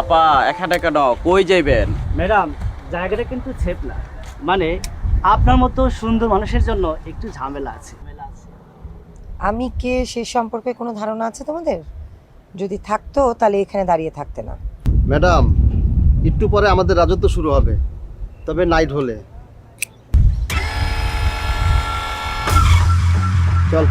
আপা এখানে কেন? কই যাইবেন? ম্যাডাম জায়গাটা কিন্তু ছেপ না। মানে আপনার মতো সুন্দর মানুষের জন্য একটু ঝামেলা আছে। আমি কে সে সম্পর্কে কোনো ধারণা আছে তোমাদের? যদি থাকতো তাহলে এখানে দাঁড়িয়ে থাকতে না। ম্যাডাম একটু পরে আমাদের রাজত্ব শুরু হবে। তবে নাইট হলে। চল।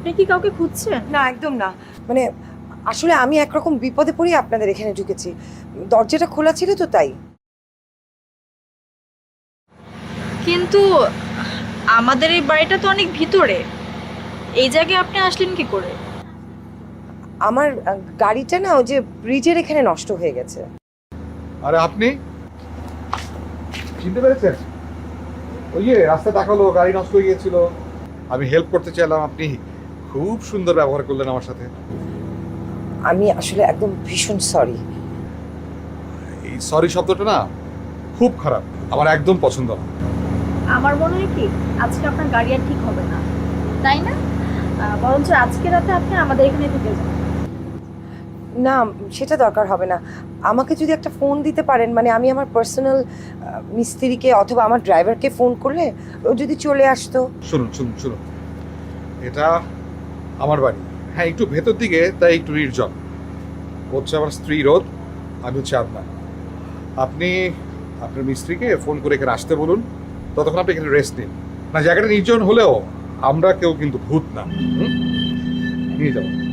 আপনি কি কাউকে খুঁজছেন? না একদম না। মানে আসলে আমি একরকম বিপদে পড়ে আপনাদের এখানে ঢুকেছি। দরজাটা খোলা ছিল তো তাই। কিন্তু আমাদের এই বাড়িটা তো অনেক ভিতরে। এই জায়গায় আপনি আসলেন কি করে? আমার আহ, গাড়িটা না ওই যে ব্রিজের এখানে নষ্ট হয়ে গেছে। আরে আপনি? চিনতে পেরেছেন? ওই যে রাস্তা দেখাল গাড়ি নষ্ট হয়ে গিয়েছিল। আমি হেল্প করতে চাইলাম আপনি খুব সুন্দর ব্যবহার করলেন আমার সাথে। আমি আসলে একদম ভীষণ সরি এই সরি শব্দটা না খুব খারাপ আমার একদম পছন্দ না। আমার মনে হয় কি আজকে আপনার গাড়ি আর ঠিক হবে না। তাই না? বরঞ্চ আজকে রাতে আপনি আমাদের এখানে থেকে যান। না সেটা দরকার হবে না। আমাকে যদি একটা ফোন দিতে পারেন মানে আমি আমার পার্সোনাল মিস্ত্রিকে অথবা আমার ড্রাইভারকে ফোন করলে ও যদি চলে আসতো। শুনুন শুনুন শুনুন। এটা আমার বাড়ি। হ্যাঁ একটু ভেতর দিকে, তাই একটু নির্জন। হচ্ছে আমার স্ত্রী রোদ, আমি হচ্ছে আপনার আপনি, আপনার মিস্ত্রিকে ফোন করে এখানে আসতে বলুন, ততক্ষণ আপনি এখানে রেস্ট নিন। না, জায়গাটা নির্জন হলেও আমরা কেউ কিন্তু ভূত না? নিয়ে যাব।